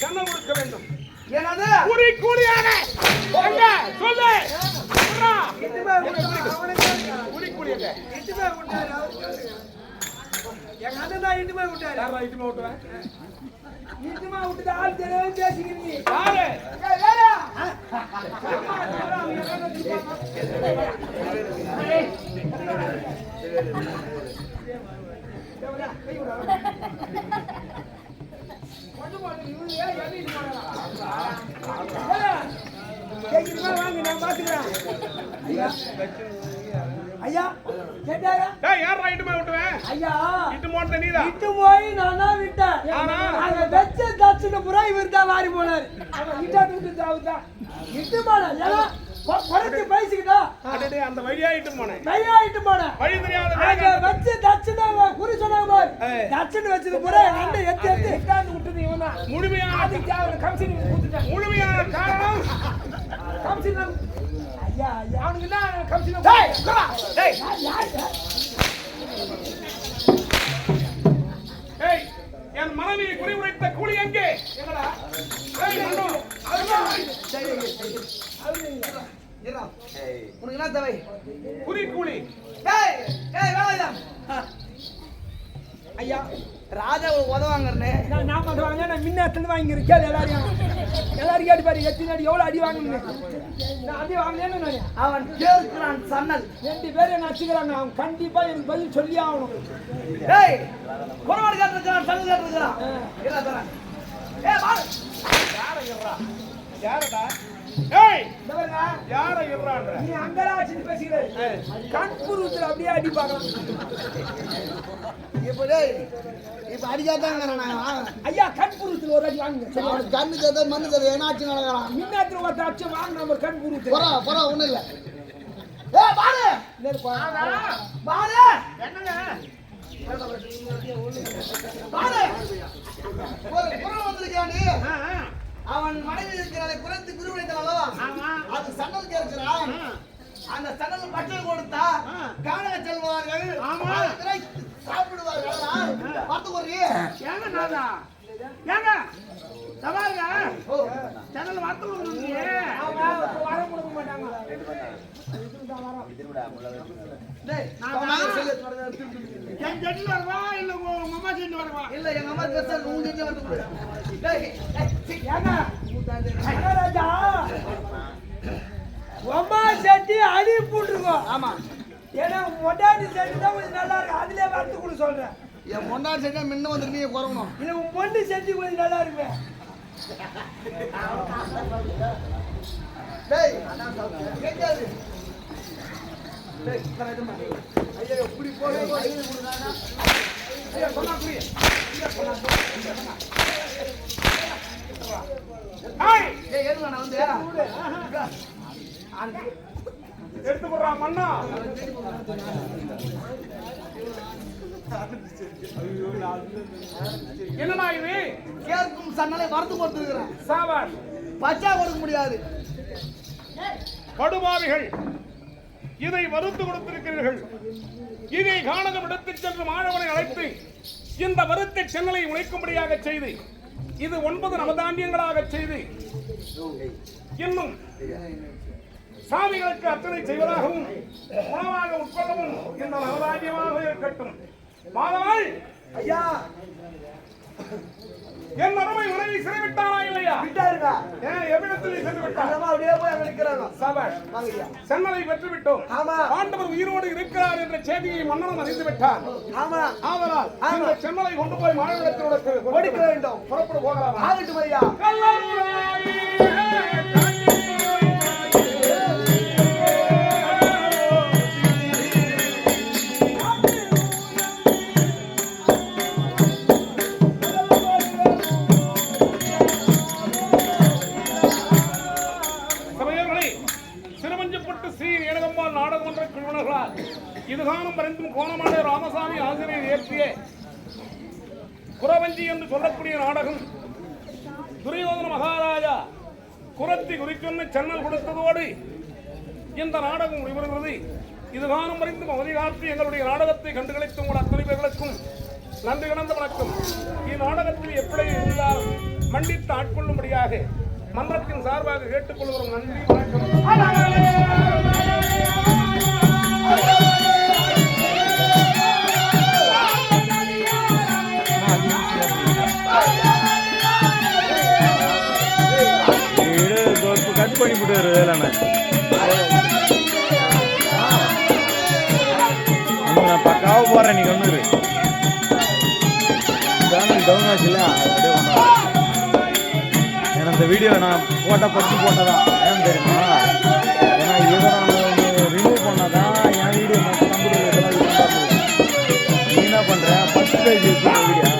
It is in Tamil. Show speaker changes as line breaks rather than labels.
ஜன்னல் கொடுக்க வேண்டும்
என்னது
கூலி கூலியாக எங்க சொல்லு சொல்றா.
இட்டுமே விட்டாரு, அவனுக்கு தான்
கூலி கூலியாக
இட்டுமே விட்டாரு, அவருக்கு சொல்லுங்க. எங்க அண்ணன் தான் இட்டுமே விட்டாரு.
யாரா இட்டுமே ஓட்டுவேன்
இட்டுமே விட்டுட்டு ஆள் தெரியாம பேசிக்கிட்டு நீ.
யாரு
வேறா? அம்மா, வேறா, அவங்க வேறா வச்சிருப்பாங்க. எவரா? கை விடா. கொஞ்சம் போட்டு, இவரு ஏன் எண்ணிட்டு போனாரா? வேறா? கேக்குது மேல வாங்க, நான் பாத்துக்கிறேன். ஐயா ஐயா கேட்டாரா?
டேய் யாரா இட்டுமே ஓட்டுவேன்
ஐயா
இட்டு மோட்ட நீதான்.
விட்டு போய் நான் தான் விட்டேன்.
ஆனா?
அங்க வச்ச புறா இவர் தான் மாறி போனாரு. இட்டாட்டு விட்டு தாவுதான் இட்டு போன ஏன்னா குறைச்சு பேசிக்கிட்டா.
அடடே அந்த வழியா இட்டு போனேன்.
கையா இட்டு போன
வழி தெரியாத
அங்க
வேலை
வச்சு தட்சிண குறி சொன்னாங்க பாரு. தட்சிண வச்சது புறா என் அண்ணன் எத்தி எத்தி. இட்டாந்து விட்டது இவன் தான்.
முழுமையான
அதுக்கு அவன் கமிஷன் கொடுத்துட்டான்
முழுமையான காரணம்.
கமிஷன் ஐயா அவனுக்கு தான்
டேய். டேய். ஏய் என் மனைவியை குறிவுரைத்த கூலி எங்கே? எங்கடா?
உனக்கு என்ன தேவை
குறி கூலி
ஐயா ராஜா உதவாங்கறனே நான் பண்ணுவாங்க நான் முன்ன எடுத்து வாங்கிக்கிறேன் கேளு எல்லாரையும்? எல்லாரும் கேட்டு பாரு எத்தனை அடி எவ்வளவு அடி வாங்கணும் நான் அடி வாங்கினேன்னு நான் அவன் கேட்கிறான் சன்னல். ரெண்டு பேரும் நச்சுக்கிறாங்க அவன் கண்டிப்பா எனக்கு பதில் சொல்லி ஆகணும். டேய் குறவாடு கேட்டிருக்கிறான் சன்னல் கேட்டிருக்கிறான். ஏய் பாரு.
யாரடா? ஏய்! யார இருறான்ற
நீ வச்சு பேசுகிற. கண்புருவத்தில் அப்படியே அடி பார்க்கலாம்
இப்ப டேய், இப்ப அடிக்காதாங்க நான்.
ஐயா கண்புருவத்தில் ஒரு அடி வாங்குங்க. சரி
அவனுக்கு கண்ணு தேவை மண்ணு தேவை ஏனாச்சும் நடக்கிறான்
மின்னாத்துல ஒரு அச்சு வாங்க நம்ம கண்புருவத்தில்
போறா போறா ஒண்ணும் இல்ல. ஏ பாரு!
பாரு!
என்னங்க?
பாரு! ஒரு. அவன் மனைவி இருக்கிறாரை குறைத்து குருவினைத்தான் அல்லவா?
ஆமா.
அது சன்னல் கேட்கிறான். அந்த சன்னல் பட்டல் கொடுத்தா காண செல்வார்கள். சாப்பிடுவார்கள்? பார்த்து ஒரு
ஏங்க ஜன்னல் வார்த்தை
ஆமா இப்ப வர கொடுக்க மாட்டாங்க
டேய்,
நான் என் ஜெட்டு வரவா இல்ல உங்க உங்க அம்மா ஜெட்டு வரவா
இல்ல எங்க அம்மா பெருசா உங்க வீட்டுல வந்து டேய், டேய்,
ஏங்க மகாராஜா அம்மா செட்டி அடி போட்டுருக்கோம்
ஆமா
ஏன்னா மொட்டாட்டி சட்டி தான் கொஞ்சம் நல்லா இருக்கு அதுலயே வறுத்து கொடு சொல்றேன்
என் முன்னாடி செஞ்சா முன்ன வந்து நீங்க குறவணும்
இல்லை உன் பொண்ணு செட்டி கொஞ்சம் நல்லா இருக்கு
டேய் கேட்காது டேய் தர இதுமா ஐயா எப்படி ஐயா சொன்னா புரிய
ஏய்
நான் வந்து
எடுத்து போடுறா மண்ணா என்னடா இது?
கேர்க்கும் சன்னலை வறுத்து கொடுத்துருக்கிறேன்
சாவான்.
பச்சா கொடுக்க முடியாது.
படுபாவிகள் இதை வறுத்து கொடுத்திருக்கிறீர்கள். இதை காணகம் இடத்துச் சென்று மாணவனை அழைத்து இந்த வருத்த சென்னலை உழைக்கும்படியாக செய்து இது ஒன்பது நவதானியங்களாக செய்து இன்னும் சாமிகளுக்கு அர்ச்சனை செய்வதாகவும் உணவாக உட்கொள்ளவும் இந்த நவதானியமாக இருக்கட்டும். மாதவாள்!
ஐயா!
என் அருமை உணவை சிறைவிட்டானா இல்லையா?
விட்டாருங்க.
ஏன் எவ்விடத்தில் சென்று விட்டார்
அப்படியே போய் அங்க நிக்கிறாங்க
சபாஷ் சென்னலை பெற்று விட்டோம்
ஆமா.
ஆண்டவர் உயிரோடு இருக்கிறார் என்ற செய்தியை மன்னனும் அறிந்து விட்டார்
ஆமா.
ஆதலால் இந்த சென்னலை கொண்டு போய் மாநிலத்தினுடைய
கொடுக்க வேண்டும்.
புறப்படு போகலாம்?
ஆகட்டும் ஐயா.
பிரதானம் வரைந்தும் கோணமான ராமசாமி ஆசிரியர் இயற்றிய குரவஞ்சி என்று சொல்லக்கூடிய நாடகம். துரியோதன மகாராஜா குரத்தி குறிச்சொன்னு சென்னல் கொடுத்ததோடு இந்த நாடகம் முடிவருகிறது இதுகானம் வரைந்தும் அவதி காத்து எங்களுடைய நாடகத்தை கண்டுகளித்தும் உங்கள் அத்தனை பேர்களுக்கும் நன்றி கிடந்த வணக்கம். இந்நாடகத்தில் எப்படி இருந்தால் மண்டித்து ஆட்கொள்ளும்படியாக மன்றத்தின் சார்பாக கேட்டுக்கொள்கிறோம். நன்றி வணக்கம்.
கட் வேலைண்ணே நான் பக்காவாக போடுறேன் நீ ஒன்று சேனல் டவுன் ஆச்சுல அப்படியே ஏன்னா இந்த வீடியோ நான் போட்ட பற்றி போட்டதான் ஏன் தெரியுமா? ஏன்னா இதை நான் ரிமூவ் பண்ணாதான் என் வீடியோ கம்ப்யூட்டர் பண்ணுறது நீ என்ன பண்ணுற பத்து பேஜ் வீடியோ